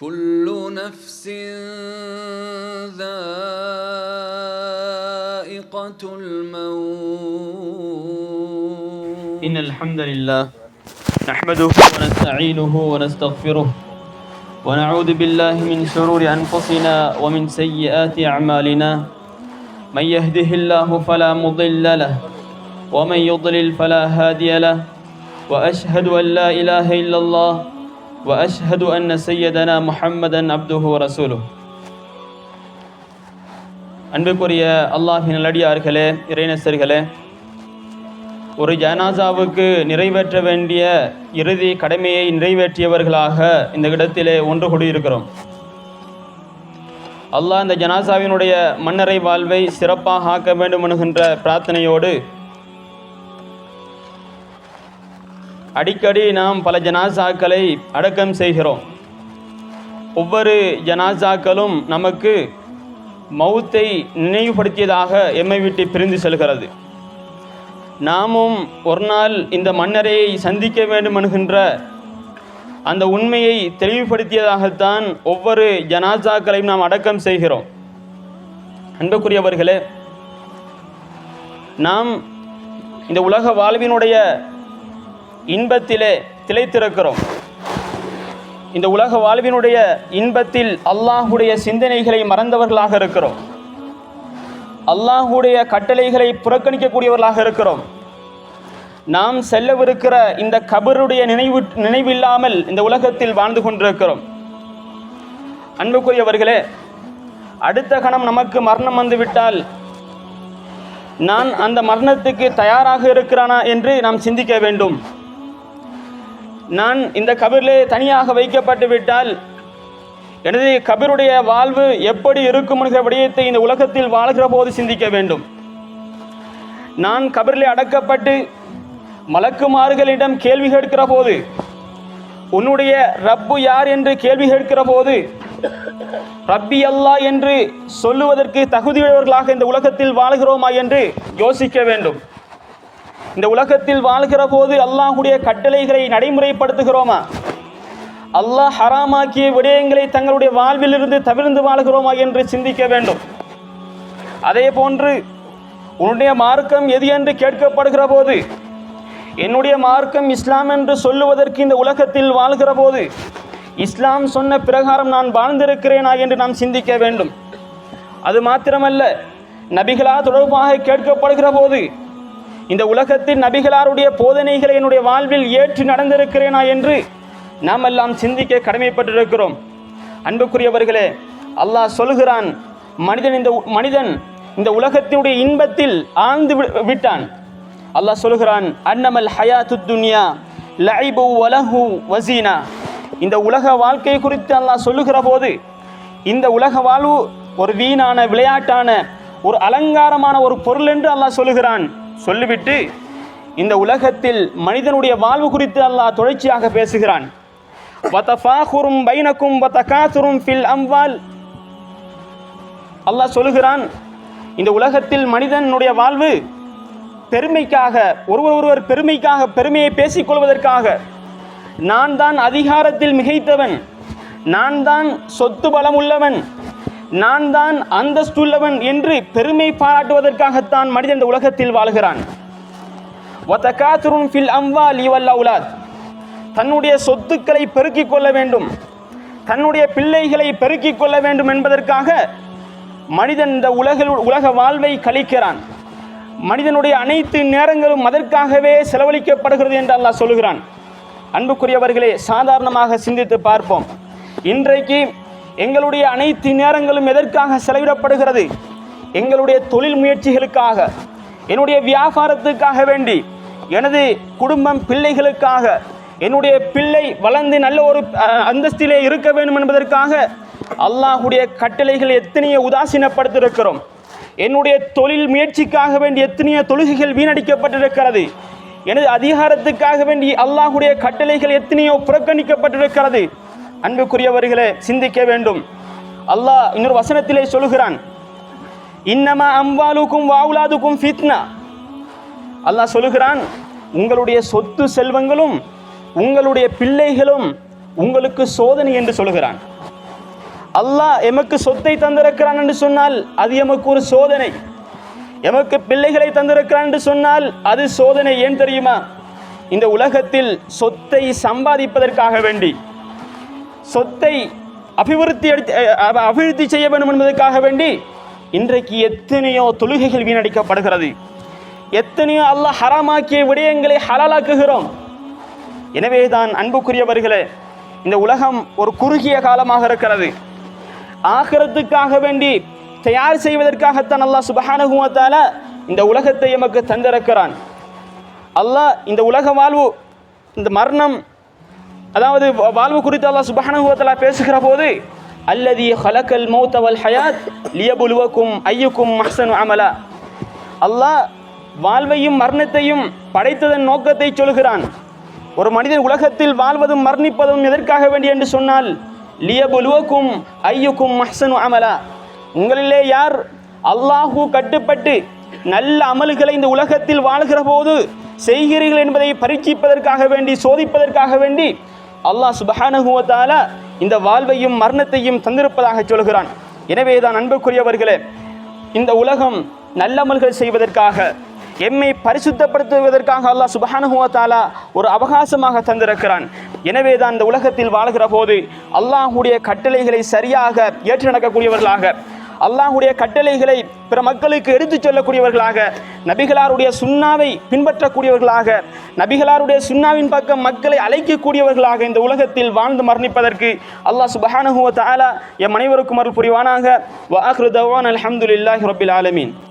كل نفس ذائقة الموت. إن الحمد لله نحمده ونستعينه ونستغفره ونعوذ بالله من شرور أنفسنا ومن سيئات أعمالنا. من يهده الله فلا مضل له ومن يضلل فلا هادي له. وأشهد أن لا إله إلا الله وأشهد أن سيدنا محمدا عبده ورسوله அன்புக்குரிய அல்லாஹின் நல்லடியார்களே இறைநேசர்களே ஒரு ஜனாசாவுக்கு நிறைவேற்ற வேண்டிய இறுதி கடமையை நிறைவேற்றியவர்களாக இந்த இடத்திலே ஒன்று கூடியிருக்கிறோம் அல்லாஹ் இந்த ஜனாசாவினுடைய மன்னரை வாழ்வை சிறப்பாக ஆக்க வேண்டும் என்கின்ற பிரார்த்தனையோடு அடிக்கடி நாம் பல ஜனாசாக்களை அடக்கம் செய்கிறோம். ஒவ்வொரு ஜனாசாக்களும் நமக்கு மௌத்தை நினைவுபடுத்தியதாக எம்மை விட்டு பிரிந்து செல்கிறது. நாமும் ஒரு நாள் இந்த மன்னரையை சந்திக்க வேண்டும் என்கின்ற அந்த உண்மையை தெளிவுபடுத்தியதாகத்தான் ஒவ்வொரு ஜனாசாக்களையும் நாம் அடக்கம் செய்கிறோம். அன்புக்குரியவர்களே நாம் இந்த உலக வாழ்வினுடைய இன்பத்திலே திளைத்திருக்கிறோம். இந்த உலக வாழ்வினுடைய இன்பத்தில் அல்லாஹுடைய சிந்தனைகளை மறந்தவர்களாக இருக்கிறோம். அல்லாஹுடைய கட்டளைகளை புறக்கணிக்கக்கூடியவர்களாக இருக்கிறோம். நாம் செல்லவிருக்கிற இந்த கபருடைய நினைவு நினைவில்லாமல் இந்த உலகத்தில் வாழ்ந்து கொண்டிருக்கிறோம். அன்புக்குரியவர்களே அடுத்த கணம் நமக்கு மரணம் வந்துவிட்டால் நான் அந்த மரணத்துக்கு தயாராக இருக்கிறானா என்று நாம் சிந்திக்க வேண்டும். நான் இந்த கபிரிலே தனியாக வைக்கப்பட்டு விட்டால் எனது கபிருடைய வாழ்வு எப்படி இருக்கும் என்கிற விடயத்தை இந்த உலகத்தில் வாழ்கிற போது சிந்திக்க வேண்டும். நான் கபிரிலே அடக்கப்பட்டு மலக்குமார்களிடம் கேள்வி கேட்கிற போது உன்னுடைய ரப்பு யார் என்று கேள்வி கேட்கிற போது ரப்பி அல்லா என்று சொல்லுவதற்கு தகுதியுடையவர்களாக இந்த உலகத்தில் வாழ்கிறோமா என்று யோசிக்க வேண்டும். இந்த உலகத்தில் வாழ்கிற போது அல்லாஹுடைய கட்டளைகளை நடைமுறைப்படுத்துகிறோமா? அல்லாஹ் ஹராமாக்கிய விடயங்களை தங்களுடைய வாழ்விலிருந்து தவிர்ந்து வாழ்கிறோமா என்று சிந்திக்க வேண்டும். அதே போன்று உன்னுடைய மார்க்கம் எது என்று கேட்கப்படுகிற போது என்னுடைய மார்க்கம் இஸ்லாம் என்று சொல்லுவதற்கு இந்த உலகத்தில் வாழ்கிற போது இஸ்லாம் சொன்ன பிரகாரம் நான் வாழ்ந்திருக்கிறேனா என்று நாம் சிந்திக்க வேண்டும். அது மாத்திரமல்ல நபிகளா தொடர்பாக கேட்கப்படுகிற போது இந்த உலகத்தின் நபிகளாருடைய போதனைகளை என்னுடைய வாழ்வில் ஏற்று நடந்திருக்கிறேனா என்று நாம் எல்லாம் சிந்திக்க கடமைப்பட்டிருக்கிறோம். அன்புக்குரியவர்களே அல்லாஹ் சொல்கிறான் மனிதன் இந்த மனிதன் இந்த உலகத்தினுடைய இன்பத்தில் ஆழ்ந்து விட்டான். அல்லாஹ் சொல்கிறான் அன்னமல் ஹயாத்து துன்யா லைபு வலஹு வசீனா. இந்த உலக வாழ்க்கை குறித்து அல்லாஹ் சொல்லுகிற போது இந்த உலக வாழ்வு ஒரு வீணான விளையாட்டான ஒரு அலங்காரமான ஒரு பொருள் என்று அல்லாஹ் சொல்லுகிறான். சொல்லிவிட்டு இந்த உலகத்தில் மனிதனுடைய வாழ்வு குறித்து அல்லாஹ் தொடர்ச்சியாக பேசுகிறான். வதஃபாகுரும் பைனக்கும் வதகாசுரும் ஃபில் அம்வால். அல்லாஹ் சொல்லுகிறான் இந்த உலகத்தில் மனிதனுடைய வாழ்வு பெருமைக்காக ஒருவர் ஒருவர் பெருமைக்காக பெருமையை பேசிக்கொள்வதற்காக நான் தான் அதிகாரத்தில் மிகைத்தவன் நான் தான் சொத்து பலம் உள்ளவன் நான் தான் அந்தஸ்துள்ளவன் என்று பெருமை பாராட்டுவதற்காகத்தான் மனிதன் இந்த உலகத்தில் வாழ்கிறான். ஃபில் அம்வால் வல் அவுலாத். தன்னுடைய சொத்துக்களை பெருக்கிக் கொள்ள வேண்டும். தன்னுடைய பிள்ளைகளை பெருக்கிக் கொள்ள வேண்டும் என்பதற்காக மனிதன் இந்த உலக உலக வாழ்வை கழிக்கிறான். மனிதனுடைய அனைத்து நேரங்களும் அதற்காகவே செலவழிக்கப்படுகிறது என்று அல்லாஹ் சொல்லுகிறான். அன்புக்குரியவர்களே சாதாரணமாக சிந்தித்து பார்ப்போம். இன்றைக்கு எங்களுடைய அனைத்து நேரங்களும் எதற்காக செலவிடப்படுகிறது? எங்களுடைய தொழில் முயற்சிகளுக்காக என்னுடைய வியாபாரத்துக்காக வேண்டி எனது குடும்பம் பிள்ளைகளுக்காக என்னுடைய பிள்ளை வளர்ந்து நல்ல ஒரு அந்தஸ்திலே இருக்க வேண்டும் என்பதற்காக அல்லாஹுடைய கட்டளைகள் எத்தனையோ உதாசீனப்படுத்தியிருக்கிறோம் என்னுடைய தொழில் முயற்சிக்காக வேண்டி எத்தனையோ தொழுகைகள் வீணடிக்கப்பட்டிருக்கிறது. எனது அதிகாரத்துக்காக வேண்டி அல்லாஹுடைய கட்டளைகள் எத்தனையோ புறக்கணிக்கப்பட்டிருக்கிறது. அன்புக்குரியவர்களே சிந்திக்க வேண்டும். அல்லாஹ் இன்னொரு வசனத்திலே சொல்கிறான் இன்னமா அம்பாலுக்கும் வாவுலாதுக்கும் ஃபித்னா. அல்லாஹ் சொல்லுகிறான் உங்களுடைய சொத்து செல்வங்களும் உங்களுடைய பிள்ளைகளும் உங்களுக்கு சோதனை என்று சொல்லுகிறான். அல்லாஹ் எமக்கு சொத்தை தந்திருக்கிறான் என்று சொன்னால் அது எமக்கு ஒரு சோதனை. எமக்கு பிள்ளைகளை தந்திருக்கிறான் என்று சொன்னால் அது சோதனை. ஏன் தெரியுமா? இந்த உலகத்தில் சொத்தை சம்பாதிப்பதற்காக வேண்டி. சொத்தை அபிவிருத்தி அபிவிருத்தி செய்ய வேண்டும் என்பதற்காக வேண்டி இன்றைக்கு எத்தனையோ தொழுகைகள் வீணடிக்கப்படுகிறது. எத்தனையோ அல்லாஹ் ஹராமாக்கிய விடயங்களை ஹலாலாக்குகிறோம். எனவே தான் அன்புக்குரியவர்களே இந்த உலகம் ஒரு குறுகிய காலமாக இருக்கிறது. ஆகிரத்துக்காக வேண்டி தயார் செய்வதற்காகத்தான் அல்லாஹ் சுபஹானஹு இந்த உலகத்தை எமக்கு தந்திருக்கிறான். அல்லாஹ் இந்த உலக வாழ்வு இந்த மரணம் அதாவது வா- வாழ்வு குறித்து அல்லாஹ் சுப்ஹானஹு பேசுகிற போது அல்லதி ஹலக்கல் மௌத்தவல் ஹயாத் லியபுலுவக்கும் ஐயுக்கும் மஹசனு அமலா. அல்லாஹ் வாழ்வையும் மரணத்தையும் படைத்ததன் நோக்கத்தை சொல்கிறான். ஒரு மனிதன் உலகத்தில் வாழ்வதும் மரணிப்பதும் எதற்காக வேண்டி என்று சொன்னால் லியபுலுவக்கும் ஐயுக்கும் மஹசனு அமலா. உங்களிலே யார் அல்லாஹு கட்டுப்பட்டு நல்ல அமல்களை இந்த உலகத்தில் வாழ்கிற போது செய்கிறீர்கள் என்பதை பரீட்சிப்பதற்காக வேண்டி சோதிப்பதற்காக வேண்டி அல்லாஹ் சுபஹானஹு இந்த வாழ்வையும் மரணத்தையும் தந்திருப்பதாக சொல்கிறான். எனவே தான் அன்புக்குரியவர்களே இந்த உலகம் நல்லமல்கள் செய்வதற்காக எம்மை பரிசுத்தப்படுத்துவதற்காக அல்லாஹ் சுபஹானஹு ஒரு அவகாசமாக தந்திருக்கிறான். எனவே தான் இந்த உலகத்தில் வாழ்கிற போது அல்லாஹுடைய கட்டளைகளை சரியாக ஏற்று நடக்கக்கூடியவர்களாக அல்லாஹுடைய கட்டளைகளை பிற மக்களுக்கு எடுத்துச் சொல்லக்கூடியவர்களாக நபிகளாருடைய சுண்ணாவை பின்பற்றக்கூடியவர்களாக நபிகளாருடைய சுண்ணாவின் பக்கம் மக்களை அழைக்கக்கூடியவர்களாக இந்த உலகத்தில் வாழ்ந்து மரணிப்பதற்கு அல்லாஹ் சுபஹானஹுவ தாலா எம் அனைவருக்கும் அருள் புரிவானாக. வ ஆஹிரு தவான் ஆலமீன்.